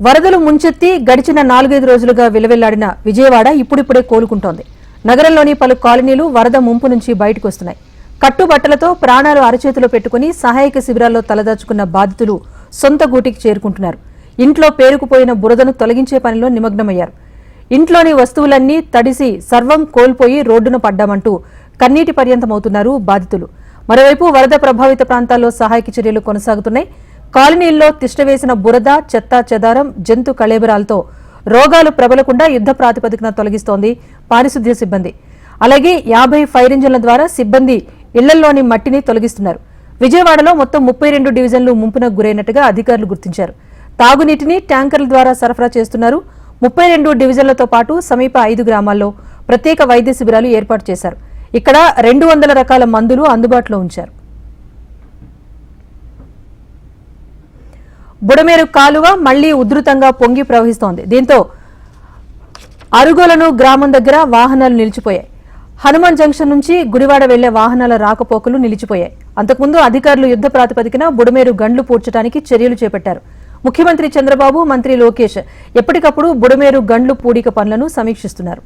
వరదలు ముంచెత్తి గడిచిన నాలుగైదు రోజులుగా విలవిల్లాడిన విజయవాడ ఇప్పుడిప్పుడే కోలుకుంటోంది. నగరంలోని పలు కాలనీలు వరద ముంపు నుంచి బయటకు వస్తున్నాయి. కట్టుబట్టలతో ప్రాణాలు అరచేతిలో పెట్టుకుని సహాయక శిబిరాల్లో తలదాచుకున్న బాధితులు సొంత గూటికి చేరుకుంటున్నారు. ఇంట్లో పేరుకుపోయిన బురదను తొలగించే పనిలో నిమగ్నమయ్యారు. ఇంట్లోని వస్తువులన్నీ తడిసి సర్వం కోల్పోయి రోడ్డున పడ్డామంటూ కన్నీటి పర్యంతమవుతున్నారు బాధితులు. మరోవైపు వరద ప్రభావిత ప్రాంతాల్లో సహాయక చర్యలు కొనసాగుతున్నాయి. కాలనీల్లో తిష్టవేసిన బురద చెత్త చెదారం జంతు కళేబరాలతో రోగాలు ప్రబలకుండా యుద్ధ ప్రాతిపదికన తొలగిస్తోంది పారిశుద్ధ్య సిబ్బంది. అలాగే యాభై ఫైర్ ఇంజన్ల ద్వారా సిబ్బంది ఇళ్ళలోని మట్టిని తొలగిస్తున్నారు. విజయవాడలో మొత్తం ముప్పై రెండు డివిజన్లు ముంపునకు గురైనట్టుగా అధికారులు గుర్తించారు. తాగునీటిని ట్యాంకర్ల ద్వారా సరఫరా చేస్తున్నారు. ముప్పై రెండు డివిజన్లతో పాటు సమీప ఐదు గ్రామాల్లో ప్రత్యేక వైద్య శిబిరాలు ఏర్పాటు చేశారు. ఇక్కడ రెండు వందల రకాల మందులు అందుబాటులో ఉంచారు. బుడమేరు కాలువ మళ్ళీ ఉధృతంగా పొంగి ప్రవహిస్తోంది. దీంతో అరుగోలను గ్రామం దగ్గర వాహనాలు నిలిచిపోయాయి. హనుమాన్ జంక్షన్ నుంచి గుడివాడ వెళ్ళే వాహనాల రాకపోకలు నిలిచిపోయాయి. అంతకుముందు అధికారులు యుద్ధ ప్రాతిపదికన బుడమేరు గండ్లు పూడ్చడానికి చర్యలు చేపట్టారు. ముఖ్యమంత్రి చంద్రబాబు మంత్రి లోకేష్ ఎప్పటికప్పుడు బుడమేరు గండ్లు పూడిక పనులను సమీక్షిస్తున్నారు.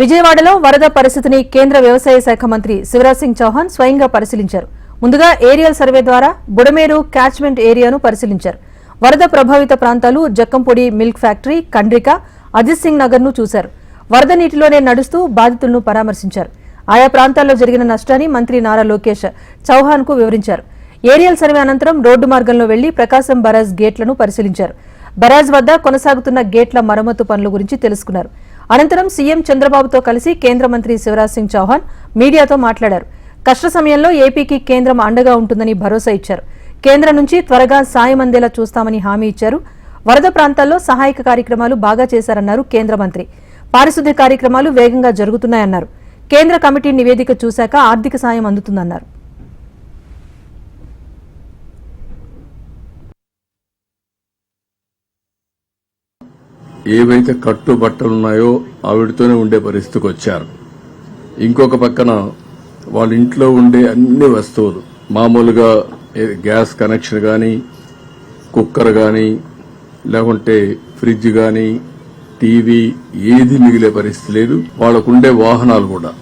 విజయవాడలో వరద పరిస్థితిని కేంద్ర వ్యవసాయ శాఖ మంత్రి శివరాజ్ సింగ్ చౌహాన్ స్వయంగా పరిశీలించారు. ముందుగా ఏరియల్ సర్వే ద్వారా బుడమేరు క్యాచ్మెంట్ ఏరియాను పరిశీలించారు. వరద ప్రభావిత ప్రాంతాలు జక్కంపొడి మిల్క్ ఫ్యాక్టరీ కండ్రిక అజిత్ సింగ్ నగర్ను చూశారు. వరద నీటిలోనే నడుస్తూ బాధితులను పరామర్శించారు. ఆయా ప్రాంతాల్లో జరిగిన నష్టాన్ని మంత్రి నారా లోకేష్ చౌహాన్కు వివరించారు. ఏరియల్ సర్వే అనంతరం రోడ్డు మార్గంలో వెళ్ళి ప్రకాశం బరాజ్ గేట్లను పరిశీలించారు. బరాజ్ వద్ద కొనసాగుతున్న గేట్ల మరమ్మతు పనుల గురించి తెలుసుకున్నారు. అనంతరం సీఎం చంద్రబాబుతో కలిసి కేంద్ర మంత్రి శివరాజ్ సింగ్ చౌహాన్ మీడియాతో మాట్లాడారు. కష్ట సమయంలో ఏపీకి కేంద్రం అండగా ఉంటుందని భరోసా ఇచ్చారు. కేంద్రం నుంచి త్వరగా సాయం అందేలా చూస్తామని హామీ ఇచ్చారు. వరద ప్రాంతాల్లో సహాయక కార్యక్రమాలు బాగా చేశారన్నారు కేంద్ర మంత్రి. పారిశుద్ధ్య కార్యక్రమాలు వేగంగా జరుగుతున్నాయన్నారు. కేంద్ర కమిటీ నివేదిక చూశాక ఆర్థిక సాయం అందుతుందన్నారు. ఏవైతే కట్టుబట్టలున్నాయో ఆవిడతోనే ఉండే పరిస్థితికి వచ్చారు. ఇంకొక పక్కన వాళ్ళ ఇంట్లో ఉండే అన్ని వస్తువులు మామూలుగా గ్యాస్ కనెక్షన్ కానీ కుక్కర్ కానీ లేకుంటే ఫ్రిడ్జ్ కానీ టీవీ ఏది మిగిలే పరిస్థితి లేదు. వాళ్ళకుండే వాహనాలు కూడా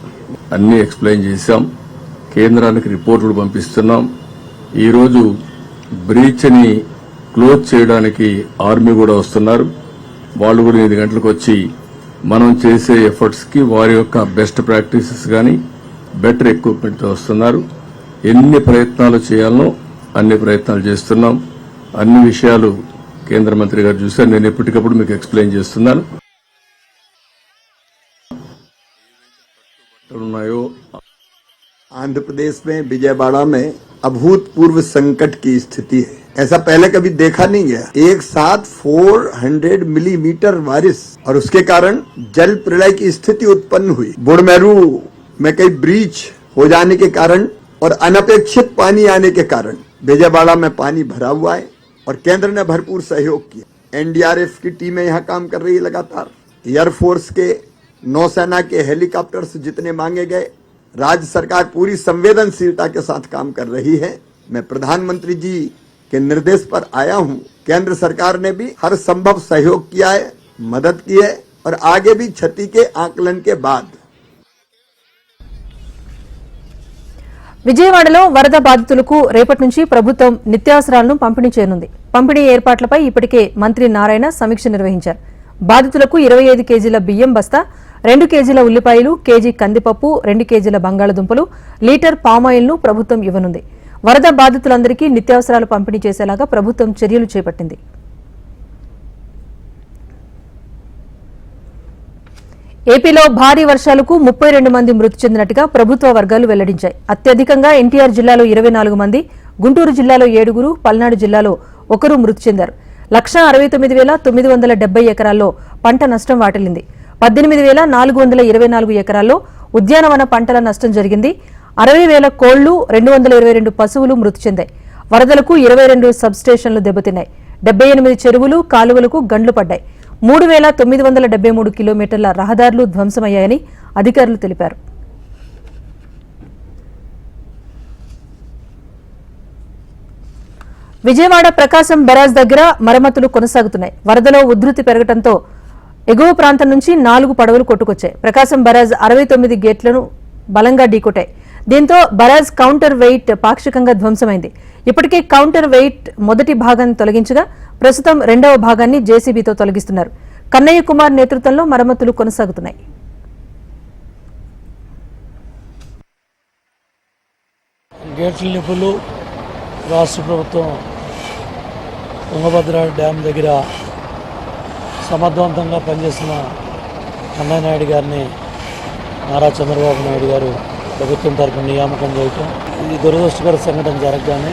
అన్నీ ఎక్స్ప్లెయిన్ చేశాం. కేంద్రానికి రిపోర్టులు పంపిస్తున్నాం. ఈరోజు బ్రీచ్ని క్లోజ్ చేయడానికి ఆర్మీ కూడా వస్తున్నారు. వాళ్ళు కూడా ఎనిమిది గంటలకు వచ్చి మనం చేసే ఎఫర్ట్స్ కి వారి యొక్క బెస్ట్ ప్రాక్టీసెస్ కానీ బెటర్ ఎక్విప్మెంట్ తో వస్తున్నారు ఎన్ని ప్రయత్నాలు చేయాలనో అన్ని ప్రయత్నాలు చేస్తున్నాం అన్ని విషయాలు కేంద్ర మంత్రి గారు చూశారు నేను ఎప్పటికప్పుడు మీకు ఎక్స్ప్లెయిన్ చేస్తున్నాను ఉన్నాయో आंध्र प्रदेश में विजयवाड़ा में अभूतपूर्व संकट की स्थिति है ऐसा पहले कभी देखा नहीं गया। एक साथ 400 मिलीमीटर बारिश और उसके कारण जल प्रलय की स्थिति उत्पन्न हुई। बुड़मेरू में कई ब्रीच हो जाने के कारण और अनपेक्षित पानी आने के कारण विजयवाड़ा में पानी भरा हुआ है और केंद्र ने भरपूर सहयोग किया। एनडीआरएफ की टीमें यहाँ काम कर रही है लगातार। एयरफोर्स के नौसेना के हेलीकॉप्टर्स जितने मांगे गए, राज्य सरकार पूरी संवेदनशीलता के साथ काम कर रही है। मैं प्रधानमंत्री जी के निर्देश पर आया हूं केंद्र सरकार ने भी हर संभव सहयोग किया है मदद की है और आगे भी क्षति के आकलन के बाद విజయవాడలో వరద బాధితులకు రేపటి నుంచి ప్రభుత్వం నిత్యావసరాలను పంపిణీ చేయనుంది పంపిణీ ఏర్పాట్లపై ఇప్పటికే మంత్రి నారాయణ సమీక్ష నిర్వహించారు బాధితులకు ఇరవై ఐదు కేజీల బియ్యం బస్తా రెండు కేజీల ఉల్లిపాయలు కేజీ కందిపప్పు రెండు కేజీల బంగాళదుంపలు లీటర్ పామాయిల్ను ప్రభుత్వం ఇవ్వనుంది వరద బాధితులందరికీ నిత్యావసరాలు పంపిణీ చేసేలాగా ప్రభుత్వం చర్యలు చేపట్టింది. ఏపీలో భారీ వర్షాలకు ముప్పై రెండు మంది మృతి చెందినట్టుగా ప్రభుత్వ వర్గాలు వెల్లడించాయి. అత్యధికంగా ఎన్టీఆర్ జిల్లాలో ఇరవై నాలుగు మంది గుంటూరు జిల్లాలో ఏడుగురు పల్నాడు జిల్లాలో ఒకరు మృతి చెందారు. లక్ష అరవై తొమ్మిది వేల తొమ్మిది వందల డెబ్బై ఎకరాల్లో పంట నష్టం వాటిల్లింది. పద్దెనిమిది వేల నాలుగు వందల ఇరవై నాలుగు ఎకరాల్లో ఉద్యానవన పంటల నష్టం జరిగింది. అరవై వేల కోళ్ళు రెండు వందల ఇరవై రెండు పశువులు మృతి చెందాయి. వరదలకు ఇరవై రెండు సబ్స్టేషన్లు దెబ్బతిన్నాయి. డెబ్బై ఎనిమిది చెరువులు కాలువలకు గండ్లు పడ్డాయి. మూడు వేల తొమ్మిది వందల డెబ్బై మూడు కిలోమీటర్ల రహదారులు ధ్వంసమయ్యాయని అధికారులు తెలిపారు. విజయవాడ ప్రకాశం బెరాజ్ దగ్గర మరమ్మతులు కొనసాగుతున్నాయి. వరదలో ఉధృతి పెరగడంతో ఎగువ ప్రాంతం నుంచి నాలుగు పడవలు కొట్టుకొచ్చాయి. ప్రకాశం బెరాజ్ అరవై తొమ్మిది గేట్లను బలంగా ఢీకొట్టాయి. దీంతో బరాజ్ కౌంటర్ వెయిట్ పాక్షికంగా ధ్వంసమైంది. ఇప్పటికే కౌంటర్ వెయిట్ మొదటి భాగాన్ని తొలగించగా ప్రస్తుతం రెండవ భాగాన్ని జేసీబీతో తొలగిస్తున్నారు. కన్నయ్య కుమార్ నేతృత్వంలో మరమ్మతులు కొనసాగుతున్నాయి. గేట్ల నిపులు రాష్ట్ర ప్రభుత్వం తుంగభద్ర డ్యామ్ దగ్గర సమర్థవంతంగా పనిచేసిన అన్నయ్య నాయుడు గారిని నారా చంద్రబాబు నాయుడు గారు ప్రభుత్వం తరఫున నియామకం చేయటం ఈ దురదృష్టకర సంఘటన జరగగానే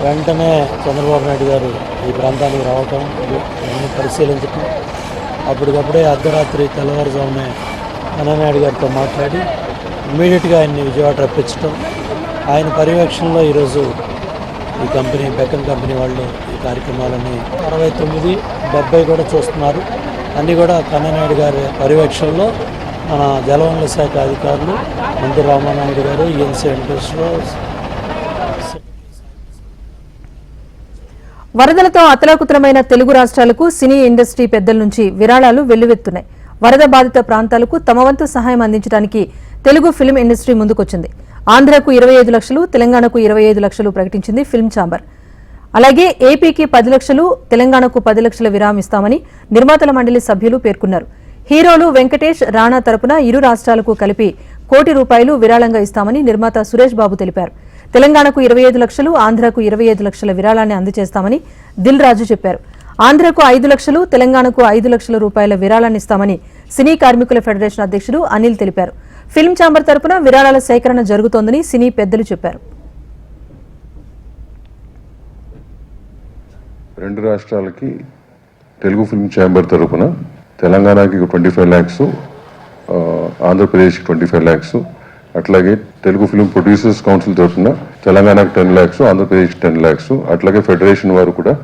వెంటనే చంద్రబాబు నాయుడు గారు ఈ ప్రాంతానికి రావటం పరిశీలించటం. అప్పటికప్పుడే అర్ధరాత్రి తెల్లవారుజామునే అన్ననాయుడు గారితో మాట్లాడి ఇమ్మీడియట్గా ఆయన్ని విజయవాడ రప్పించటం. ఆయన పర్యవేక్షణలో ఈరోజు ఈ కంపెనీ బెక్కన్ కంపెనీ వాళ్ళు ఈ కార్యక్రమాలని అరవై తొమ్మిది డెబ్బై కూడా చూస్తున్నారు. అన్నీ కూడా కన్ననాయుడు గారి పర్యవేక్షణలో మన జలవనరుల శాఖ అధికారులు మంత్రి రామానాయుడు గారు ఈఎన్సీ వెంకటేశ్వరరావు వరదలతో అతలాకుతలమైన తెలుగు రాష్ట్రాలకు సినీ ఇండస్ట్రీ పెద్దల నుంచి విరాళాలు వెల్లువెత్తున్నాయి. వరద బాధిత ప్రాంతాలకు తమ వంతు సహాయం అందించడానికి తెలుగు ఫిల్మ్ ఇండస్ట్రీ ముందుకొచ్చింది. ఆంధ్రకు ఇరవై ఐదు లక్షలు తెలంగాణకు ఇరవై ఐదు లక్షలు ప్రకటించింది ఫిల్మ్ ఛాంబర్. అలాగే ఏపీకి పది లక్షలు తెలంగాణకు పది లక్షల విరామిస్తామని నిర్మాతల మండలి సభ్యులు పేర్కొన్నారు. హీరోలు వెంకటేష్ రాణా తరపున ఇరు రాష్ట్రాలకు కలిపి కోటి రూపాయలు విరాళంగా ఇస్తామని నిర్మాత సురేష్ బాబు తెలిపారు. తెలంగాణకు ఇరవై ఐదు లక్షలు ఆంధ్రకు ఇరవై ఐదు లక్షల విరాళాన్ని అందజేస్తామని దిల్ రాజు చెప్పారు. ఆంధ్రకు ఐదు లక్షలు తెలంగాణకు ఐదు లక్షల రూపాయల విరాళాన్ని ఇస్తామని సినీ కార్మికుల ఫెడరేషన్ అధ్యక్షుడు అనిల్ తెలిపారు. ఫిల్మ్ ఛాంబర్ తరపున విరాళాల సేకరణ జరుగుతోందని సినీ పెద్దలు చెప్పారు. రెండు రాష్ట్రాలకి తెలుగు ఫిల్మ్ ఛాంబర్ తరపున తెలంగాణకి ట్వంటీ ఫైవ్ ల్యాక్స్ ఆంధ్రప్రదేశ్కి ట్వంటీ ఫైవ్ ల్యాక్స్ అట్లాగే తెలుగు ఫిల్మ్ ప్రొడ్యూసర్స్ కౌన్సిల్ తరఫున తెలంగాణకి టెన్ ల్యాక్స్ ఆంధ్రప్రదేశ్కి టెన్ ల్యాక్స్ అట్లాగే ఫెడరేషన్ వారు కూడా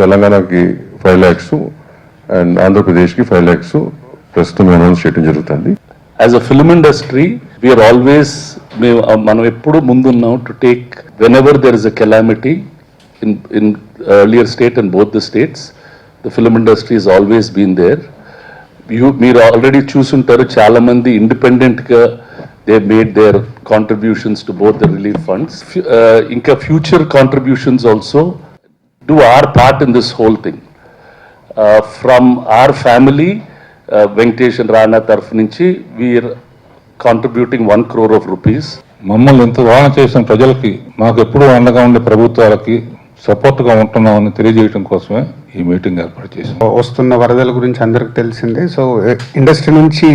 తెలంగాణకి ఫైవ్ ల్యాక్స్ అండ్ ఆంధ్రప్రదేశ్కి ఫైవ్ ల్యాక్స్ ప్రస్తుతం అనౌన్స్ చేయడం జరుగుతుంది. As a film industry we are మేము మనం ఎప్పుడు ముందున్నాం to take whenever there is a calamity in in earlier state and both the states the film industry is always been there you మీరు already చూసుంటారు చాలామంది ఇండిపెండెంట్గా they made their contributions to both the relief funds ఇంకా future contributions also do our part in this whole thing from our family Venkatesh Rana తరఫు నుంచి we are contributing one crore of rupees మమ్మల్ని ఇంత వాహన చేసిన ప్రజలకి మాకు ఎప్పుడూ అండగా ఉండే ప్రభుత్వాలకి సపోర్ట్గా ఉంటున్నామని తెలియజేయడం కోసమే ఈ మీటింగ్ ఏర్పాటు చేసాం వస్తున్న వరదల గురించి అందరికి తెలిసిందే. సో ఇండస్ట్రీ నుంచి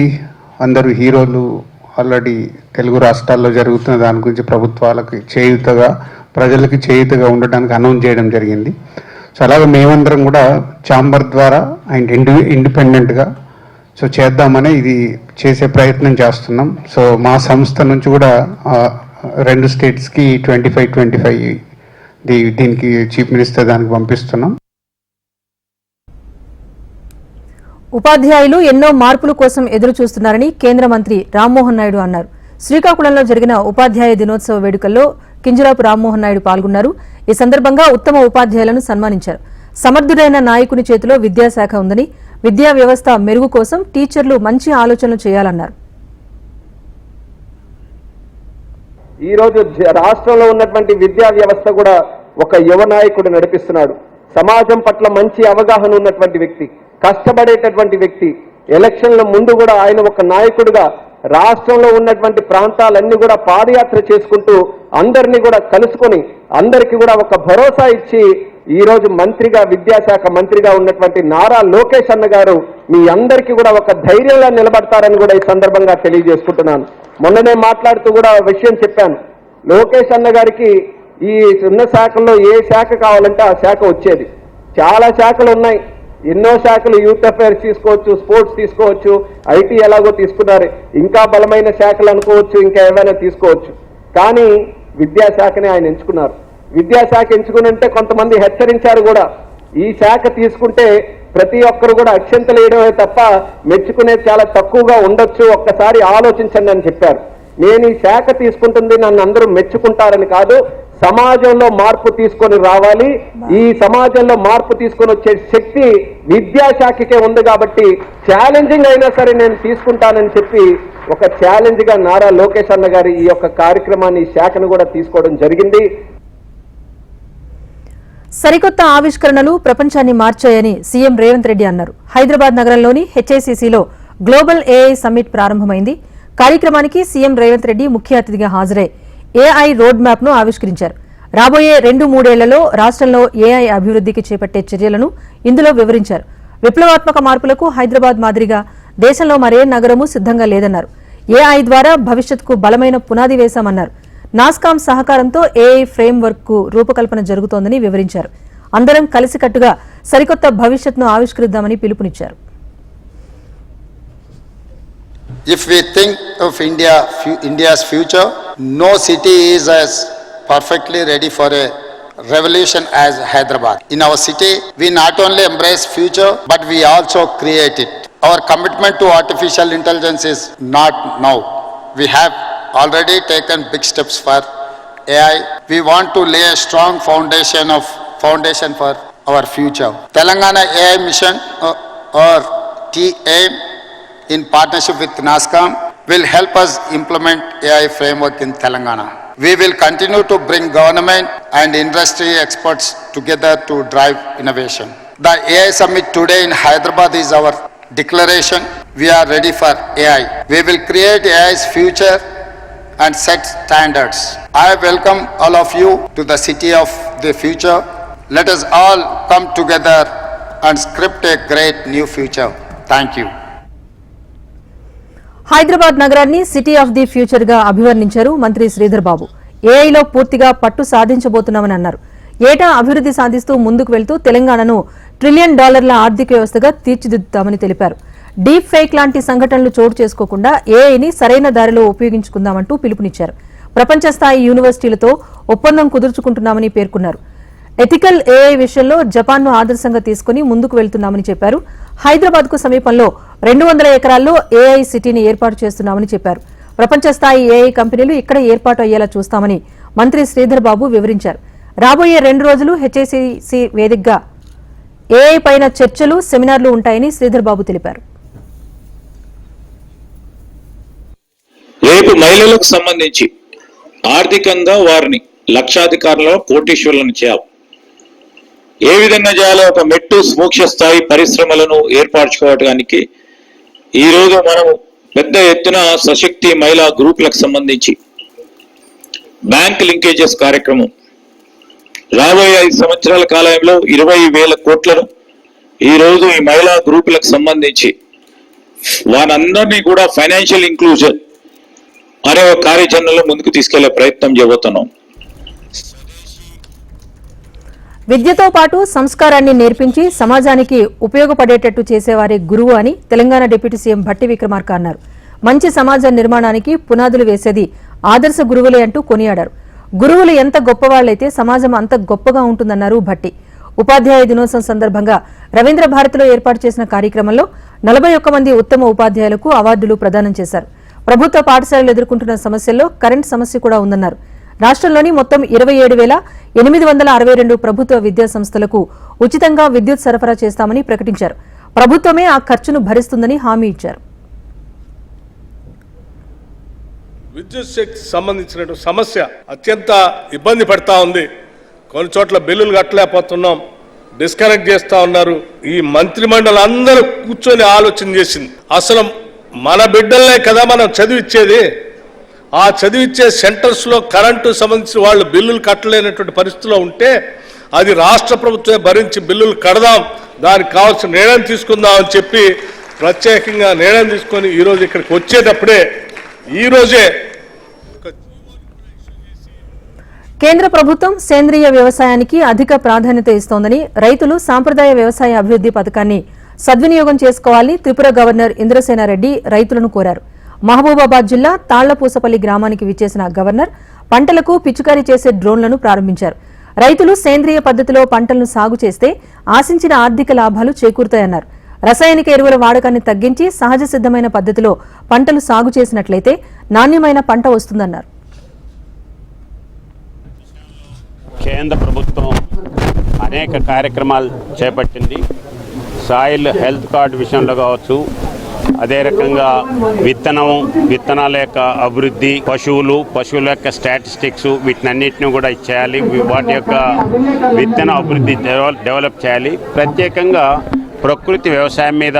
అందరూ హీరోలు ఆల్రెడీ తెలుగు రాష్ట్రాల్లో జరుగుతున్న దాని గురించి ప్రభుత్వాలకి చేయుతగా ప్రజలకి చేయుతగా ఉండడానికి అనౌన్స్ చేయడం జరిగింది. సో అలాగే మేమందరం కూడా ఛాంబర్ ద్వారా అండ్ ఇండి ఇండిపెండెంట్గా సో చేద్దామని ఇది చేసే ప్రయత్నం చేస్తున్నాం. సో మా సంస్థ నుంచి కూడా రెండు స్టేట్స్కి ట్వంటీ ఫైవ్ ట్వంటీ ఫైవ్ దీనికి చీఫ్ మినిస్టర్ దానికి పంపిస్తున్నాం. ఉపాధ్యాయులు ఎన్నో మార్పుల కోసం ఎదురు చూస్తున్నారని కేంద్ర మంత్రి రామ్మోహన్ నాయుడు అన్నారు. శ్రీకాకుళంలో జరిగిన ఉపాధ్యాయ దినోత్సవ వేడుకల్లో కింజరాపు రామ్మోహన్ నాయుడు పాల్గొన్నారు. ఈ సందర్భంగా ఉత్తమ ఉపాధ్యాయులను సన్మానించారు. సమర్థుడైన నాయకుని చేతిలో విద్యాశాఖ ఉందని విద్యా వ్యవస్థ మెరుగు కోసం టీచర్లు మంచి ఆలోచనలు చేయాలన్నారు. ఈ రోజు రాష్ట్రంలో ఉన్నటువంటి విద్యా వ్యవస్థ కూడా ఒక యువ నాయకుడు నడిపిస్తున్నాడు. సమాజం పట్ల మంచి అవగాహన ఉన్నటువంటి వ్యక్తి. కష్టపడేటటువంటి వ్యక్తి ఎలక్షన్ల ముందు కూడా ఆయన ఒక నాయకుడిగా రాష్ట్రంలో ఉన్నటువంటి ప్రాంతాలన్నీ కూడా పాదయాత్ర చేసుకుంటూ అందరినీ కూడా కలుసుకొని అందరికీ కూడా ఒక భరోసా ఇచ్చి ఈ రోజు మంత్రిగా విద్యాశాఖ మంత్రిగా ఉన్నటువంటి నారా లోకేష్ అన్న గారు మీ అందరికీ కూడా ఒక ధైర్యంగా నిలబడతారని కూడా ఈ సందర్భంగా తెలియజేసుకుంటున్నాను. మొన్ననే మాట్లాడుతూ కూడా విషయం చెప్పాను. లోకేష్ అన్న గారికి ఈ ఉన్న శాఖల్లో ఏ శాఖ కావాలంటే ఆ శాఖ వచ్చేది. చాలా శాఖలు ఉన్నాయి. ఎన్నో శాఖలు యూత్ అఫైర్స్ తీసుకోవచ్చు స్పోర్ట్స్ తీసుకోవచ్చు ఐటీ ఎలాగో తీసుకున్నారు. ఇంకా బలమైన శాఖలు అనుకోవచ్చు ఇంకా ఏమైనా తీసుకోవచ్చు. కానీ విద్యాశాఖని ఆయన ఎంచుకున్నారు. విద్యాశాఖ ఎంచుకుని ఉంటే కొంతమంది హెచ్చరించారు కూడా. ఈ శాఖ తీసుకుంటే ప్రతి ఒక్కరు కూడా అక్షంతలు వేయడమే తప్ప మెచ్చుకునేది చాలా తక్కువగా ఉండొచ్చు. ఒక్కసారి ఆలోచించండి అని చెప్పారు. నేను ఈ శాఖ తీసుకుంటుంది నన్ను అందరూ మెచ్చుకుంటారని కాదు సమాజంలో మార్పు తీసుకొని రావాలి. ఈ సమాజంలో మార్పు తీసుకొని వచ్చే శక్తి విద్యాశాఖకే ఉంది కాబట్టి ఛాలెంజింగ్ అయినా సరే నేను తీసుకుంటానని చెప్పి ఒక ఛాలెంజ్గా నారా లోకేష్ అన్న గారి ఈ యొక్క కార్యక్రమాన్ని శాఖను కూడా తీసుకోవడం జరిగింది. సరికొత్త ఆవిష్కరణలు ప్రపంచాన్ని మార్చాయని సీఎం రేవంత్ రెడ్డి అన్నారు. హైదరాబాద్ నగరంలోని హెచ్ఐసిసిలో గ్లోబల్ ఏఐ సమ్మిట్ ప్రారంభమైంది. కార్యక్రమానికి సీఎం రేవంత్ రెడ్డి ముఖ్య అతిథిగా హాజరై ఏఐ రోడ్ మ్యాప్ను ఆవిష్కరించారు. రాబోయే రెండు మూడేళ్ళలో రాష్ట్రంలో ఏఐ అభివృద్ధికి చేపట్టే చర్యలను ఇందులో వివరించారు. విప్లవాత్మక మార్పులకు హైదరాబాద్ మాదిరిగా దేశంలో మరే నగరము సిద్ధంగా లేదన్నారు. ఏఐ ద్వారా భవిష్యత్తుకు బలమైన పునాది వేశామన్నారు. నాస్కాం సహకారంతో ఏఐ ఫ్రేమ్ వర్క్కు రూపకల్పన జరుగుతోందని వివరించారు. అందరం కలిసికట్టుగా సరికొత్త భవిష్యత్తును ఆవిష్కరిద్దామని పిలుపునిచ్చారు. If we think of India, India's future, no city is as perfectly ready for a revolution as Hyderabad. In our city, we not only embrace future, but we also create it. Our commitment to artificial intelligence is not now. We have already taken big steps for AI. We want to lay a strong foundation of foundation for our future. Telangana AI mission uh, or TAIM in partnership with NASCOM will help us implement AI framework in Telangana. We will continue to bring government and industry experts together to drive innovation. The AI summit today in Hyderabad is our declaration. We are ready for AI. We will create AI's future and set standards. I welcome all of you to the city of the future. Let us all come together and script a great new future. Thank you. Hyderabad నగరాన్ని city of the ఫ్యూచర్గా అభివర్ణించారు మంత్రి శ్రీధర్ బాబు. ఏఐలో పూర్తిగా పట్టు సాధించబోతున్నామని అన్నారు. ఏటా అభివృద్ధి సాధిస్తూ ముందుకు వెళ్తూ తెలంగాణను ట్రిలియన్ డాలర్ల ఆర్థిక వ్యవస్థగా తీర్చిదిద్దుతామని తెలిపారు. డీప్ ఫేక్ లాంటి సంఘటనలు చోటు చేసుకోకుండా ఏఐని సరైన దారిలో ఉపయోగించుకుందామంటూ పిలుపునిచ్చారు. ప్రపంచ స్థాయి యూనివర్సిటీలతో ఒప్పందం కుదుర్చుకుంటున్నామని పేర్కొన్నారు. ఎథికల్ ఏఐ విషయంలో జపాన్ను ఆదర్శంగా తీసుకుని ముందుకు వెళ్తున్నామని చెప్పారు. హైదరాబాద్కు సమీపంలో రెండు వందల ఎకరాల్లో ఏఐ సిటీని ఏర్పాటు చేస్తున్నామని చెప్పారు. ప్రపంచ స్థాయి ఏఐ కంపెనీలు ఇక్కడ ఏర్పాటు అయ్యేలా చూస్తామని మంత్రి శ్రీధర్ బాబు వివరించారు. రాబోయే రెండు రోజులు హెచ్ఐసిసి వేదికగా ఏఐ పైన చర్చలు సెమినార్లు ఉంటాయని శ్రీధర్ బాబు తెలిపారు. రేపు మహిళలకు సంబంధించి ఆర్థికంగా వారిని లక్షాధికారులను కోటీశ్వరులను చేయాలి. ఏ విధంగా చేయాలో ఒక మెట్టు సూక్ష్మ స్థాయి పరిశ్రమలను ఏర్పరచుకోవడానికి ఈ రోజు మనము పెద్ద ఎత్తున సశక్తి మహిళా గ్రూపులకు సంబంధించి బ్యాంక్ లింకేజెస్ కార్యక్రమం. రాబోయే ఐదు సంవత్సరాల కాలంలో ఇరవై వేల కోట్లను ఈ రోజు ఈ మహిళా గ్రూపులకు సంబంధించి వారందరినీ కూడా ఫైనాన్షియల్ ఇంక్లూజన్ అనే ఒక కార్యాచరణలో ముందుకు తీసుకెళ్ళే ప్రయత్నం చేయబోతున్నాం. విద్యతో పాటు సంస్కారాన్ని నేర్పించి సమాజానికి ఉపయోగపడేటట్టు చేసేవారే గురువు అని తెలంగాణ డిప్యూటీ సీఎం భట్టి విక్రమార్క అన్నారు. మంచి సమాజ నిర్మాణానికి పునాదులు వేసేది ఆదర్శ గురువులే అంటూ కొనియాడారు. గురువులు ఎంత గొప్పవాళ్ళైతే సమాజం అంత గొప్పగా ఉంటుందన్నారు భట్టి. ఉపాధ్యాయ దినోత్సవం సందర్భంగా రవీంద్ర భారతిలో ఏర్పాటు చేసిన కార్యక్రమంలో నలభై ఒక్క మంది ఉత్తమ ఉపాధ్యాయులకు అవార్డులు ప్రదానం చేశారు. ప్రభుత్వ పాఠశాలలు ఎదుర్కొంటున్న సమస్యల్లో కరెంట్ సమస్య కూడా ఉందన్నారు. రాష్ట్రంలోని మొత్తం ఇరవై ఏడు వేల ఎనిమిది వందల అరవై రెండు ప్రభుత్వ విద్యా సంస్థలకు ఉచితంగా విద్యుత్ సరఫరా చేస్తామని ప్రకటించారు. ప్రభుత్వమే ఆ ఖర్చును భరిస్తుందని హామీ ఇచ్చారు. విద్యుత్ శక్తి సంబంధించిన సమస్య అత్యంత ఇబ్బంది పడతా ఉంది. కొన్ని చోట్ల బిల్లులు కట్టలేకపోతున్నాం. డిస్కనెక్ట్ చేస్తా ఉన్నారు. ఈ మంత్రిమండలి అందరూ కూర్చొని ఆలోచన చేసింది. అసలు మన బిడ్డలనే కదా మనం చదివిచ్చేది? ఆ చదివిచ్చే సెంటర్స్లో కరెంటు సంబంధించిన వాళ్ళు బిల్లులు కట్టలేనటువంటి పరిస్థితిలో ఉంటే అది రాష్ట్ర ప్రభుత్వమే భరించి బిల్లులు కడదాం దానికి కావాల్సిన నిర్ణయం తీసుకుందాం అని చెప్పి ప్రత్యేకంగా నిర్ణయం తీసుకొని ఈరోజు ఇక్కడికి వచ్చేటప్పుడే ఈరోజే కేంద్ర ప్రభుత్వం సేంద్రియ వ్యవసాయానికి అధిక ప్రాధాన్యత ఇస్తోందని రైతులు సాంప్రదాయ వ్యవసాయ అభివృద్ధి పథకాన్ని సద్వినియోగం చేసుకోవాలని త్రిపుర గవర్నర్ ఇంద్రసేనారెడ్డి రైతులను కోరారు. మహబూబాబాద్ జిల్లా తాళ్ళపూసపల్లి గ్రామానికి విచ్చేసిన గవర్నర్ పంటలకు పిచికారీ చేసే డ్రోన్లను ప్రారంభించారు. రైతులు సేంద్రియ పద్ధతిలో పంటలను సాగు చేస్తే ఆశించిన ఆర్థిక లాభాలు చేకూరుతాయన్నారు. రసాయనిక ఎరువుల వాడకాన్ని తగ్గించి సహజ సిద్ధమైన పద్ధతిలో పంటలు సాగు చేసినట్లయితే నాణ్యమైన పంట వస్తుందన్నారు. కేంద్ర ప్రభుత్వం అనేక కార్యక్రమాలు చేపట్టింది. సాయిల్ హెల్త్ కార్డు విషయంలో కావచ్చు అదే రకంగా విత్తనం విత్తనాల యొక్క అభివృద్ధి పశువులు పశువుల యొక్క స్టాటిస్టిక్స్ వీటినన్నింటినీ కూడా చేయాలి వాటి యొక్క విత్తన అభివృద్ధి డెవలప్ డెవలప్ చేయాలి. ప్రత్యేకంగా ప్రకృతి వ్యవసాయం మీద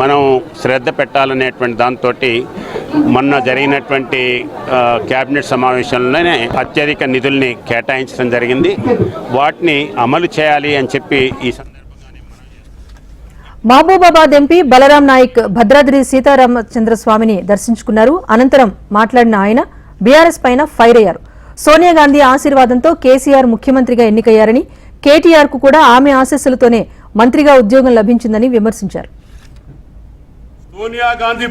మనం శ్రద్ధ పెట్టాలనేటువంటి దాంతో మొన్న జరిగినటువంటి క్యాబినెట్ కేబినెట్ సమావేశంలోనే అత్యధిక నిధుల్ని కేటాయించడం జరిగింది. వాటిని అమలు చేయాలి అని చెప్పి ఈ సందర్భంగా మహబూబాబాద్ ఎంపీ బలరాం నాయక్ భద్రాద్రి సీతారామచంద్ర స్వామిని దర్శించుకున్నారు. అనంతరం మాట్లాడిన ఆయన బీఆర్ఎస్ పైన ఫైర్ అయ్యారు. సోనియా గాంధీ ఆశీర్వాదంతో కేసీఆర్ ముఖ్యమంత్రిగా ఎన్నికయ్యారని కేటీఆర్కు కూడా ఆమె ఆశీస్సులతోనే మంత్రిగా ఉద్యోగం లభించిందని విమర్శించారు. సోనియా గాంధీ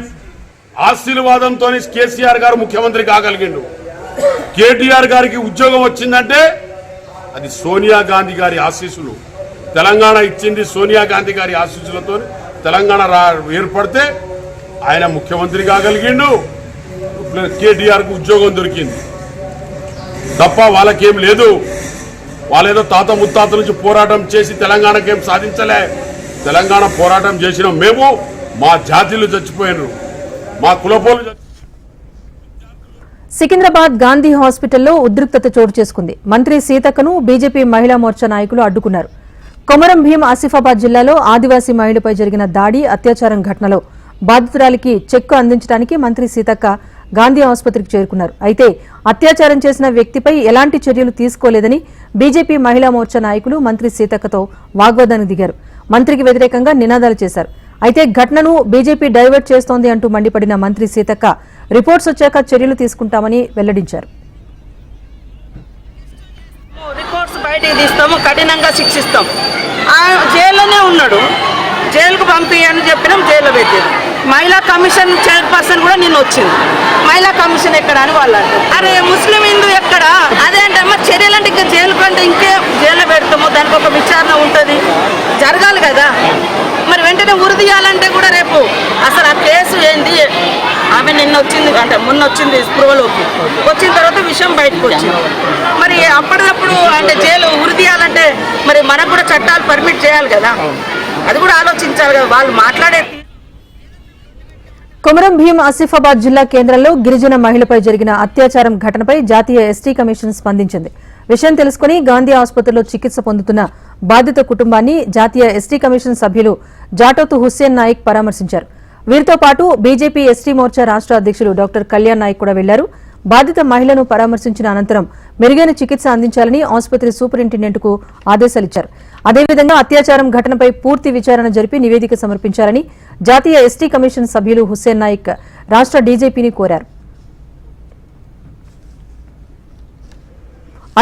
ఆశీర్వాదంతో కేసీఆర్ గారు ముఖ్యమంత్రి కాగలిగిండు. కేటీఆర్ గారికి ఉద్యోగం వచ్చిందంటే అది సోనియా గాంధీ గారి ఆశీస్సులు. తెలంగాణ ఇచ్చింది సోనియా గాంధీ గారి ఆశీస్సులతో తెలంగాణ రా ఏర్పడితే ఆయన ముఖ్యమంత్రి కాగలిగిండు కేటీఆర్కు ఉద్యోగం దొరికింది. తప్ప వాళ్ళకేం లేదు. వాళ్ళేదో తాత ముత్తాత నుంచి పోరాటం చేసి తెలంగాణకేం సాధించలే. తెలంగాణ పోరాటం చేసిన మేము మా జాతీయులు చచ్చిపోయినారు. మా కులపోలు సికింద్రాబాద్ గాంధీ హాస్పిటల్లో ఉద్రిక్తత చోటు చేసుకుంది. మంత్రి సీతక్కను బీజేపీ మహిళా మోర్చా నాయకులు అడ్డుకున్నారు. కొమరం భీం ఆసిఫాబాద్ జిల్లాలో ఆదివాసీ మహిళపై జరిగిన దాడి అత్యాచారం ఘటనలో బాధితురాలికి చెక్కు అందించడానికి మంత్రి సీతక్క గాంధీ ఆసుపత్రికి చేరుకున్నారు. అయితే అత్యాచారం చేసిన వ్యక్తిపై ఎలాంటి చర్యలు తీసుకోలేదని బీజేపీ మహిళా మోర్చా నాయకులు మంత్రి సీతక్కతో వాగ్వాదానికి దిగారు. మంత్రికి వ్యతిరేకంగా నినాదాలు చేశారు. అయితే ఘటనను బీజేపీ డైవర్ట్ చేస్తోంది అంటూ మండిపడిన మంత్రి సీతక్క రిపోర్ట్స్ వచ్చాక చర్యలు తీసుకుంటామని వెల్లడించారు. బయటికి తీస్తాము కఠినంగా శిక్షిస్తాం. ఆ జైల్లోనే ఉన్నాడు. జైలుకు పంపించని చెప్పినాం జైల్లో పెట్టారు మహిళా కమిషన్ చైర్పర్సన్ కూడా నిన్న వచ్చింది. మహిళా కమిషన్ ఎక్కడ అని వాళ్ళు అంటారు అరే ముస్లిం హిందూ ఎక్కడ? అదే అంటే అమ్మ చర్యలు అంటే ఇంకా జైలు కంటే ఇంకే జైల్లో పెడతాము దానికి ఒక విచారణ ఉంటుంది. జరగాలి కదా. మరి వెంటనే ఉరిదీయాలంటే కూడా రేపు అసలు ఆ కేసు ఏంది ఆమె నిన్న వచ్చింది అంటే మొన్న వచ్చింది స్పృహలోకి వచ్చిన తర్వాత విషయం బయటకు వచ్చింది. మరి అప్పటికప్పుడు అంటే జైలు ఉరిదీయాలంటే మరి మనకు కూడా చట్టాలు పర్మిట్ చేయాలి కదా. అది కూడా ఆలోచించాలి కదా. వాళ్ళు మాట్లాడే కొమరం భీం ఆసిఫాబాద్ జిల్లా కేంద్రంలో గిరిజన మహిళపై జరిగిన అత్యాచారం ఘటనపై జాతీయ ఎస్టీ కమిషన్ స్పందించింది. విషయం తెలుసుకుని గాంధీ ఆసుపత్రిలో చికిత్స పొందుతున్న బాధిత కుటుంబాన్ని జాతీయ ఎస్టీ కమిషన్ సభ్యులు జాటోతు హుస్సేన్ నాయక్ పరామర్శించారు. వీరితో పాటు బీజేపీ ఎస్టీ మోర్చా రాష్ట్ర అధ్యక్షులు డాక్టర్ కళ్యాణ్ నాయక్ కూడా వెళ్ళారు. బాధిత మహిళను పరామర్శించిన అనంతరం మెరుగైన చికిత్స అందించాలని ఆసుపత్రి సూపరింటెండెంట్కు ఆదేశాలిచ్చారు. అదేవిధంగా అత్యాచారం ఘటనపై పూర్తి విచారణ జరిపి నివేదిక సమర్పించాలని జాతీయ ఎస్టీ కమిషన్ సభ్యులు హుస్సేన్ నాయక్ రాష్ట్ర డీజీపీని కోరారు.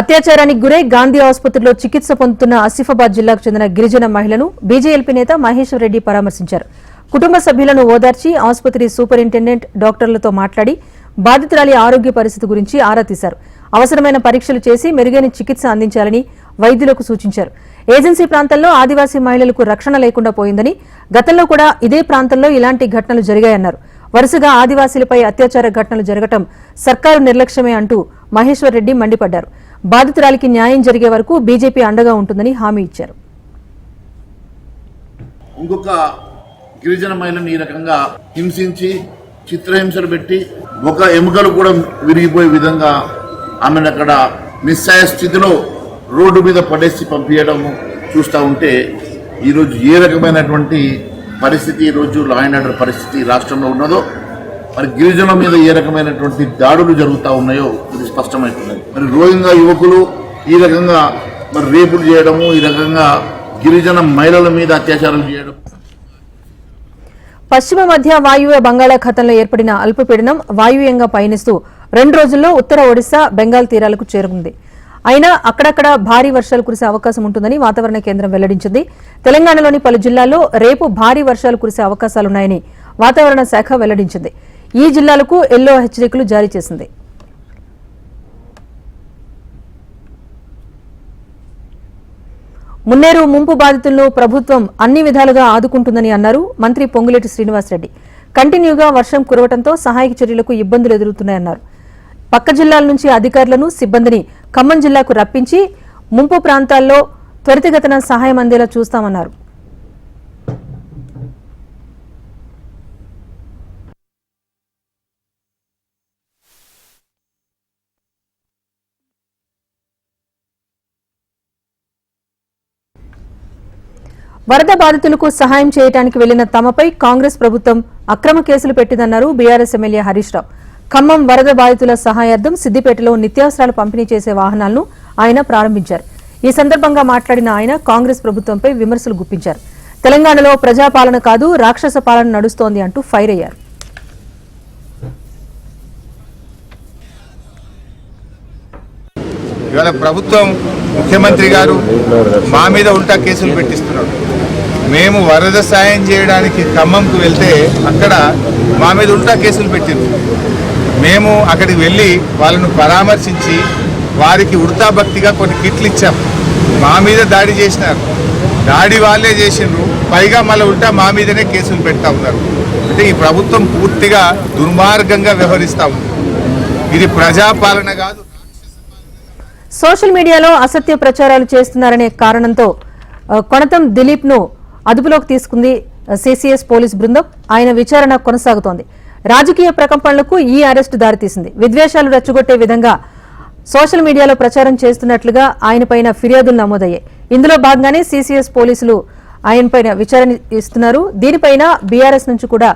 అత్యాచారానికి గురై గాంధీ ఆసుపత్రిలో చికిత్స పొందుతున్న ఆసిఫాబాద్ జిల్లాకు చెందిన గిరిజన మహిళను బీజేఎల్పీ నేత మహేశ్వర్ రెడ్డి పరామర్శించారు. కుటుంబ సభ్యులను ఓదార్చి ఆసుపత్రి సూపరింటెండెంట్ డాక్టర్లతో మాట్లాడి బాధితురాలి ఆరోగ్య పరిస్థితి గురించి ఆరా తీశారు. అవసరమైన పరీక్షలు చేసి మెరుగైన చికిత్స అందించాలని వైద్యులకు సూచించారు. ఏజెన్సీ ప్రాంతంలో ఆదివాసీ మహిళలకు రక్షణ లేకుండా పోయిందని గతంలో కూడా ఇదే ప్రాంతంలో ఇలాంటి ఘటనలు జరిగాయన్నారు. వరుసగా ఆదివాసీలపై అత్యాచార ఘటనలు జరగటం సర్కారు నిర్లక్ష్యమే అంటూ మహేశ్వర్ రెడ్డి మండిపడ్డారు. బాధితురాలికి న్యాయం జరిగే వరకు బీజేపీ అండగా ఉంటుందని హామీ ఇచ్చారు. ఇంకొక గిరిజన మహిళను ఈ రకంగా హింసించి చిత్రహింసలు పెట్టి ఒక ఎముకలు కూడా విరిగిపోయే విధంగా ఆమెను అక్కడ నిస్సాయ స్థితిలో రోడ్డు మీద పడేసి పంపించడం చూస్తూ ఉంటే ఈరోజు ఏ రకమైనటువంటి పరిస్థితి ఈరోజు లా అండ్ ఆర్డర్ పరిస్థితి రాష్ట్రంలో ఉన్నదో మరి గిరిజనుల మీద ఏ రకమైనటువంటి దాడులు జరుగుతూ ఉన్నాయో ఇది స్పష్టమవుతున్నది మరి రోహింగా యువకులు ఈ రకంగా మరి రేపులు చేయడము ఈ రకంగా గిరిజన మహిళల మీద అత్యాచారం చేయడం. పశ్చిమ మధ్య వాయువ్య బంగాళాఖాతంలో ఏర్పడిన అల్పపీడనం వాయువ్యంగా పయనిస్తూ రెండు రోజుల్లో ఉత్తర ఒడిశా బెంగాల్ తీరాలకు చేరుకుంది. అయినా అక్కడక్కడ భారీ వర్షాలు కురిసే అవకాశం ఉంటుందని వాతావరణ కేంద్రం వెల్లడించింది. తెలంగాణలోని పలు జిల్లాల్లో రేపు భారీ వర్షాలు కురిసే అవకాశాలున్నాయని వాతావరణ శాఖ వెల్లడించింది. ఈ జిల్లాలకు ఎల్లో హెచ్చరికలు జారీ చేసింది. మున్నేరు ముంపు బాధితులను ప్రభుత్వం అన్ని విధాలుగా ఆదుకుంటుందని అన్నారు మంత్రి పొంగులేటి శ్రీనివాసరెడ్డి. కంటిన్యూగా వర్షం కురవడంతో సహాయక చర్యలకు ఇబ్బందులు ఎదురుతున్నాయన్నారు. పక్క జిల్లాల నుంచి అధికారులను సిబ్బందిని ఖమ్మం జిల్లాకు రప్పించి ముంపు ప్రాంతాల్లో త్వరితగతన సహాయం అందేలా చూస్తామన్నారు. వరద బాధితులకు సహాయం చేయడానికి వెళ్ళిన తమపై కాంగ్రెస్ ప్రభుత్వం అక్రమ కేసులు పెట్టిందన్నారు బీఆర్ఎస్ ఎమ్మెల్యే హరీష్ రావు. ఖమ్మం వరద బాధితుల సహాయార్థం సిద్దిపేటలో నిత్యావసరాలు పంపిణీ చేసే వాహనాలను ఆయన ప్రారంభించారు. ఈ సందర్భంగా మాట్లాడిన ఆయన కాంగ్రెస్ ప్రభుత్వంపై విమర్శలు గుప్పించారు. తెలంగాణలో ప్రజాపాలన కాదు రాక్షస పాలన నడుస్తోంది అంటూ ఫైర్ అయ్యారు. ఇవాళ ప్రభుత్వం ముఖ్యమంత్రి గారు మా మీద ఉల్టా కేసులు పెట్టిస్తున్నాడు మేము వరద సాయం చేయడానికి ఖమ్మంకు వెళ్తే అక్కడ మా మీద ఉల్టా కేసులు పెట్టింది మేము అక్కడికి వెళ్ళి వాళ్ళను పరామర్శించి వారికి ఉడతాభక్తిగా కొన్ని కిట్లు ఇచ్చాం. మా మీద దాడి చేసినారు. దాడి వాళ్ళే చేసిండ్రు. పైగా మళ్ళీ ఉంటా మా మీదనే కేసులు పెడతా ఉన్నారు. అంటే ఈ ప్రభుత్వం పూర్తిగా దుర్మార్గంగా వ్యవహరిస్తా ఉంది. ఇది ప్రజాపాలన కాదు. సోషల్ మీడియాలో అసత్య ప్రచారాలు చేస్తున్నారనే కారణంతో కొనతం దిలీప్ను అదుపులోకి తీసుకుంది సిసిఎస్ పోలీస్ బృందం. ఆయన విచారణ కొనసాగుతోంది. రాజకీయ ప్రకంపనలకు ఈ అరెస్టు దారితీసింది. విద్వేషాలు రెచ్చగొట్టే విధంగా సోషల్ మీడియాలో ప్రచారం చేస్తున్నట్లుగా ఆయనపైన ఫిర్యాదులు నమోదయ్యాయి. ఇందులో భాగంగానే సీసీఎస్ పోలీసులు ఆయనపైన విచారణ ఇస్తున్నారు. దీనిపైన బీఆర్ఎస్ నుంచి కూడా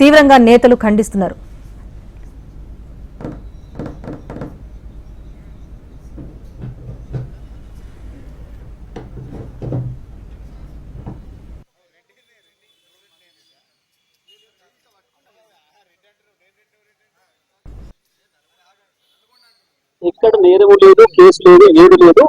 తీవ్రంగా నేతలు ఖండిస్తున్నారు. ఇక్కడ నేరము లేదు కేసు లేదు ఏది లేదు.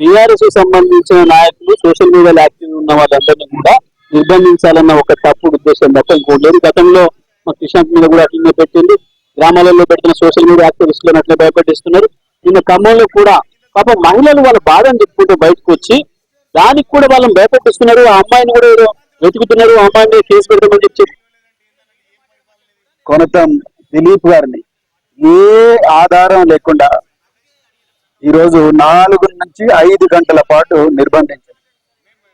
బీఆర్ఎస్ సంబంధించిన నాయకులు సోషల్ మీడియాలో యాక్టివ్ ఉన్న వాళ్ళందరినీ కూడా నిర్బంధించాలన్న ఒక తప్పుడు ఉద్దేశం తప్ప ఇంకోటి లేదు. గతంలో మా కిషాంత్ మీద కూడా అట్లనే పెట్టింది గ్రామాలలో పెడుతున్న సోషల్ మీడియా యాక్టివిస్టులను అట్లే భయపెట్టిస్తున్నారు. నిన్న ఖమ్మంలో కూడా పాప మహిళలు వాళ్ళ బాధను చెప్పుకుంటూ బయటకు వచ్చి దానికి కూడా వాళ్ళని భయపెట్టిస్తున్నారు. ఆ అమ్మాయిని కూడా ఏదో వెతుకుతున్నారు. ఆ అమ్మాయిని కేసు పెడతామని చెప్పి. చెప్పి కొనతం దిలీప్ గారిని ఏ ఆధారం లేకుండా ఈరోజు నాలుగు నుంచి ఐదు గంటల పాటు నిర్బంధించారు.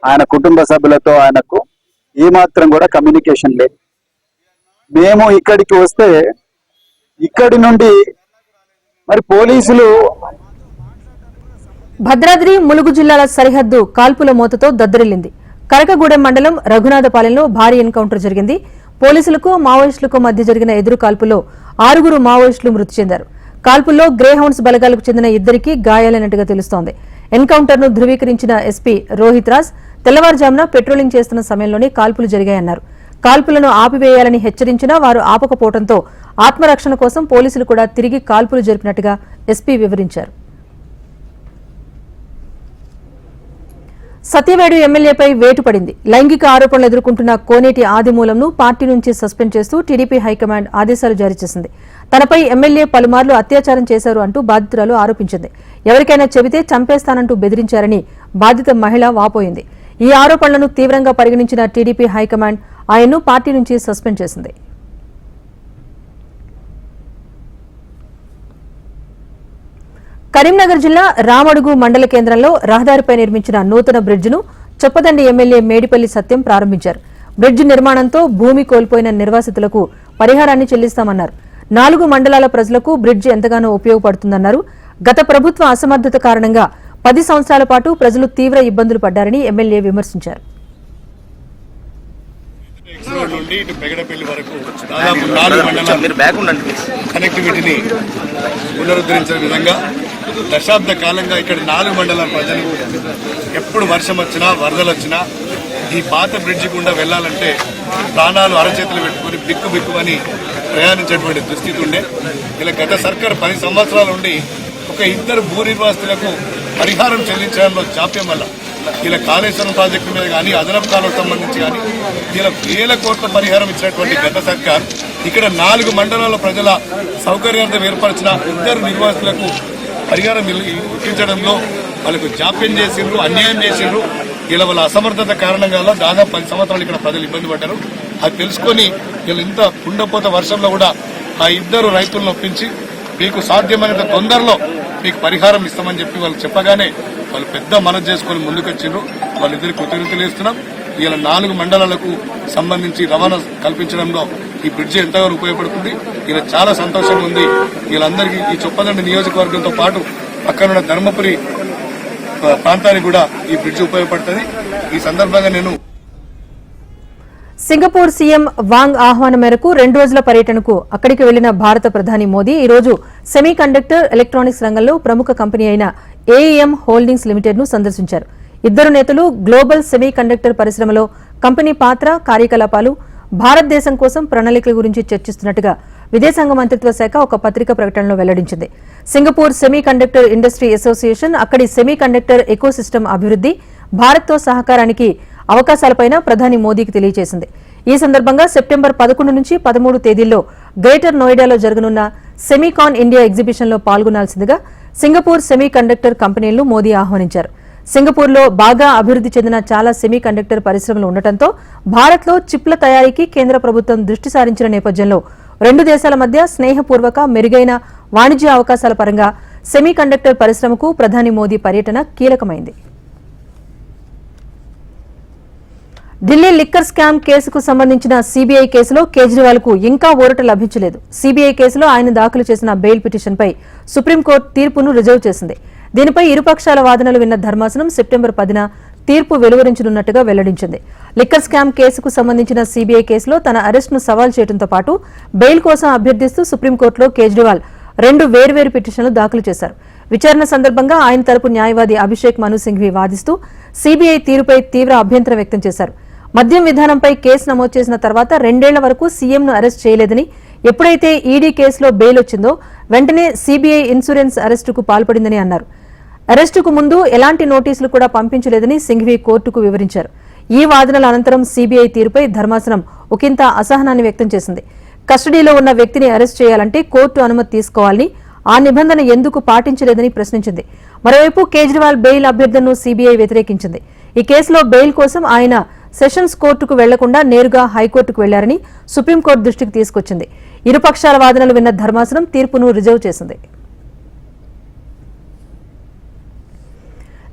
ఆయన కుటుంబ సభ్యులతో ఆయనకు ఏమాత్రం కూడా కమ్యూనికేషన్ లేదు. మేము ఇక్కడికి వస్తే ఇక్కడి నుండి మరి పోలీసులు భద్రాద్రి ములుగు జిల్లాల సరిహద్దు కాల్పుల మూతతో దద్దరిల్లింది. కరకగూడెం మండలం రఘునాథపాలెంలో భారీ ఎన్కౌంటర్ జరిగింది. పోలీసులకు మావోయిస్టులకు మధ్య జరిగిన ఎదురు కాల్పులో ఆరుగురు మావోయిస్టులు మృతి చెందారు. కాల్పుల్లో గ్రే హౌండ్స్ బలగాలకు చెందిన ఇద్దరికి గాయాలైనట్టుగా తెలుస్తోంది. ఎన్కౌంటర్ను ధృవీకరించిన ఎస్పీ రోహిత్ రాజ్ తెల్లవారుజామున పెట్రోలింగ్ చేస్తున్న సమయంలోనే కాల్పులు జరిగాయన్నారు. కాల్పులను ఆపివేయాలని హెచ్చరించినా వారు ఆపకపోవడంతో ఆత్మరక్షణ కోసం పోలీసులు కూడా తిరిగి కాల్పులు జరిపినట్టుగా ఎస్పీ వివరించారు. సత్యవేడు ఎమ్మెల్యేపై వేటు పడింది. లైంగిక ఆరోపణలు ఎదుర్కొంటున్న కోనేటి ఆదిమూలంను పార్టీ నుంచి సస్పెండ్ చేస్తూ టీడీపీ హైకమాండ్ ఆదేశాలు జారీ చేసింది. తనపై ఎమ్మెల్యే పలుమార్లు అత్యాచారం చేశారు అంటూ బాధితురాలు ఆరోపించింది. ఎవరికైనా చెబితే చంపేస్తానంటూ బెదిరించారని బాధిత మహిళ వాపోయింది. ఈ ఆరోపణలను తీవ్రంగా పరిగణించిన టీడీపీ హైకమాండ్ ఆయన్ను పార్టీ నుంచి సస్పెండ్ చేసింది. కరీంనగర్ జిల్లా రామడుగు మండల కేంద్రంలో రహదారిపై నిర్మించిన నూతన బ్రిడ్జిను చొప్పదండి ఎమ్మెల్యే మేడిపల్లి సత్యం ప్రారంభించారు. బ్రిడ్జి నిర్మాణంతో భూమి కోల్పోయిన నిర్వాసితులకు పరిహారాన్ని చెల్లిస్తామన్నారు. నాలుగు మండలాల ప్రజలకు బ్రిడ్జ్ ఎంతగానో ఉపయోగపడుతుందన్నారు. గత ప్రభుత్వ అసమర్థత కారణంగా పది సంవత్సరాల పాటు ప్రజలు తీవ్ర ఇబ్బందులు పడ్డారని ఎమ్మెల్యే విమర్శించారు. నుండి ఇటు పెగడపల్లి వరకు దాదాపు నాలుగు మండలాల కనెక్టివిటీని పునరుద్ధరించిన విధంగా దశాబ్ద కాలంగా ఇక్కడ నాలుగు మండలాల ప్రజలు ఎప్పుడు వర్షం వచ్చినా వరదలు వచ్చినా ఈ పాత బ్రిడ్జి గుండా వెళ్ళాలంటే ప్రాణాలు అరచేతులు పెట్టుకొని బిక్కు బిక్కుమని ప్రయాణించేటువంటి దుస్థితి ఉండే. ఇలా గత సర్కార్ పది సంవత్సరాల నుండి ఒక ఇద్దరు భూ నిర్వాసితులకు పరిహారం చెల్లించడంలో జాప్యం వల్ల ఇలా కాళేశ్వరం ప్రాజెక్టు మీద కానీ అదనపు కాలువకు సంబంధించి కానీ ఇలా వేల కోట్ల పరిహారం ఇచ్చినటువంటి గత సర్కార్ ఇక్కడ నాలుగు మండలాల ప్రజల సౌకర్యార్థం ఏర్పరిచిన ఇద్దరు నివాసులకు పరిహారం ఇప్పించడంలో వాళ్ళకు జాప్యం చేసిండ్రు అన్యాయం చేసిండ్రు. ఇలా వాళ్ళ అసమర్థత కారణంగా దాదాపు పది సంవత్సరాలు ఇక్కడ ప్రజలు ఇబ్బంది పడ్డారు. అది తెలుసుకొని వీళ్ళు ఇంత కుండపోత వర్షంలో కూడా ఆ ఇద్దరు రైతులను ఒప్పించి మీకు సాధ్యమైనంత తొందరలో మీకు పరిహారం ఇస్తామని చెప్పి వాళ్ళు చెప్పగానే వాళ్ళు పెద్ద మనసు చేసుకొని ముందుకొచ్చిండ్రు. వాళ్ళిద్దరికి కృతజ్ఞతలు ఇస్తున్నాం ఇలా నాలుగు మండలాలకు సంబంధించి రవాణా కల్పించడంలో ఈ బ్రిడ్జ్ ఎంతగానో ఉపయోగపడుతుంది. ఇలా చాలా సంతోషంగా ఉంది. వీళ్ళందరికీ ఈ చొప్పదండి నియోజకవర్గంతో పాటు పక్కనున్న ధర్మపురి ప్రాంతానికి కూడా ఈ బ్రిడ్జ్ ఉపయోగపడుతుంది. ఈ సందర్భంగా నేను సింగపూర్ సీఎం వాంగ్ ఆహ్వానం మేరకు రెండు రోజుల పర్యటనకు అక్కడికి వెళ్ళిన భారత ప్రధాని మోదీ ఈ రోజు సెమీ కండక్టర్ ఎలక్ట్రానిక్స్ రంగంలో ప్రముఖ కంపెనీ అయిన ఏఈఎం హోల్డింగ్స్ లిమిటెడ్ను సందర్శించారు. ఇద్దరు నేతలు గ్లోబల్ సెమీ కండక్టర్ పరిశ్రమలో కంపెనీ పాత్ర కార్యకలాపాలు భారతదేశం కోసం ప్రణాళికల గురించి చర్చిస్తున్నట్టుగా విదేశాంగ మంత్రిత్వ శాఖ ఒక పత్రిక ప్రకటనలో వెల్లడించింది. Singapore semiconductor industry association అక్కడి సెమీ కండక్టర్ ఎకోసిస్టమ్ అభివృద్ది భారత్తో సహకారానికి అవకాశాలపైన ప్రధాని మోదీకి తెలియజేసింది. ఈ సందర్భంగా సెప్టెంబర్ పదకొండు నుంచి పదమూడు తేదీల్లో గ్రేటర్ నోయిడాలో జరగనున్న సెమీకాన్ ఇండియా ఎగ్జిబిషన్లో పాల్గొనాల్సిందిగా సింగపూర్ సెమీ కండక్టర్ కంపెనీలను మోదీ ఆహ్వానించారు. సింగపూర్లో బాగా అభివృద్ది చెందిన చాలా సెమీ కండక్టర్ పరిశ్రమలు ఉండటంతో భారత్లో చిప్ల తయారీకి కేంద్ర ప్రభుత్వం దృష్టి సారించిన నేపథ్యంలో రెండు దేశాల మధ్య స్నేహపూర్వక మెరుగైన వాణిజ్య అవకాశాల పరంగా సెమీ కండక్టర్ పరిశ్రమకు ప్రధాని మోదీ పర్యటన కీలకమైంది. ఢిల్లీ లిక్కర్ స్కామ్ కేసుకు సంబంధించిన సీబీఐ కేసులో కేజ్రీవాల్కు ఇంకా ఊరట లభించలేదు. సీబీఐ కేసులో ఆయన దాఖలు చేసిన బెయిల్ పిటిషన్పై సుప్రీంకోర్టు తీర్పును రిజర్వ్ చేసింది. దీనిపై ఇరుపక్షాల వాదనలు విన్న ధర్మాసనం సెప్టెంబర్ పదిన తీర్పు వెలువరించనున్నట్టుగా వెల్లడించింది. లిక్కర్ స్కామ్ కేసుకు సంబంధించిన సీబీఐ కేసులో తన అరెస్టును సవాల్ చేయడంతో పాటు బెయిల్ కోసం అభ్యర్థిస్తూ సుప్రీంకోర్టులో కేజ్రీవాల్ రెండు వేర్వేరు పిటిషన్లు దాఖలు చేశారు. విచారణ సందర్భంగా ఆయన తరపు న్యాయవాది అభిషేక్ మను సింఘ్వి వాదిస్తూ సీబీఐ తీరుపై తీవ్ర అభ్యంతరం వ్యక్తం చేశారు. మద్యం విధానంపై కేసు నమోదు చేసిన తర్వాత రెండేళ్ళ వరకు సీఎంను అరెస్ట్ చేయలేదని ఎప్పుడైతే ఈడీ కేసులో బెయిల్ వచ్చిందో వెంటనే సీబీఐ ఇన్సూరెన్స్ అరెస్టుకు పాల్పడిందని అన్నారు. అరెస్టుకు ముందు ఎలాంటి నోటీసులు కూడా పంపించలేదని సింఘ్వి కోర్టుకు వివరించారు. ఈ వాదనల అనంతరం సీబీఐ తీరుపై ధర్మాసనం ఒకంత అసహనాన్ని వ్యక్తం చేసింది. కస్టడీలో ఉన్న వ్యక్తిని అరెస్ట్ చేయాలంటే కోర్టు అనుమతి తీసుకోవాలని ఆ నిబంధన ఎందుకు పాటించలేదని ప్రశ్నించింది. మరోవైపు కేజ్రీవాల్ బెయిల్ అభ్యర్థనను సీబీఐ వ్యతిరేకించింది. ఈ కేసులో బెయిల్ కోసం ఆయన సెషన్స్ కోర్టుకు వెళ్ళకుండా నేరుగా హైకోర్టుకు వెళ్ళారని సుప్రీంకోర్టు దృష్టికి తీసుకొచ్చింది. ఇరుపక్షాల వాదనలు విన్న ధర్మాసనం తీర్పును రిజర్వ్ చేసింది.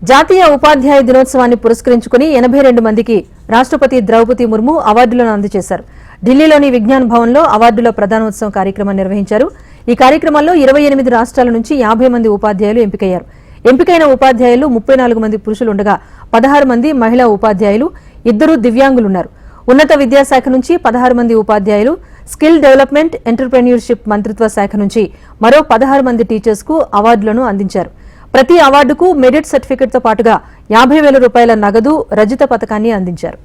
జాతీయ ఉపాధ్యాయ దినోత్సవాన్ని పురస్కరించుకుని ఎనభై రెండు మందికి రాష్ట్రపతి ద్రౌపది ముర్ము అవార్డులను అందజేశారు. ఢిల్లీలోని విజ్ఞాన్ భవన్లో అవార్డుల ప్రధానోత్సవం కార్యక్రమం నిర్వహించారు. ఈ కార్యక్రమంలో ఇరవై ఎనిమిది రాష్ట్రాల నుంచి యాభై మంది ఉపాధ్యాయులు ఎంపికయ్యారు. ఎంపికైన ఉపాధ్యాయులు ముప్పై నాలుగు మంది పురుషులుండగా పదహారు మంది మహిళా ఉపాధ్యాయులు ఇద్దరు దివ్యాంగులున్నారు. ఉన్నత విద్యాశాఖ నుంచి పదహారు మంది ఉపాధ్యాయులు స్కిల్ డెవలప్మెంట్ ఎంటర్ప్రెన్యూర్షిప్ మంత్రిత్వ శాఖ నుంచి మరో పదహారు మంది టీచర్స్కు అవార్డులను అందించారు. ప్రతి అవార్డుకు మెరిట్ సర్టిఫికెట్తో పాటుగా యాభై వేల రూపాయల నగదు రజిత పథకాన్ని అందించారు.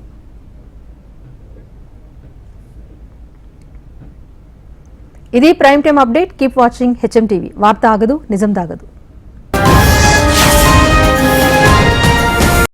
ఇది prime time update. Keep watching HM TV. వార్త ఆగదు నిజం దాగదు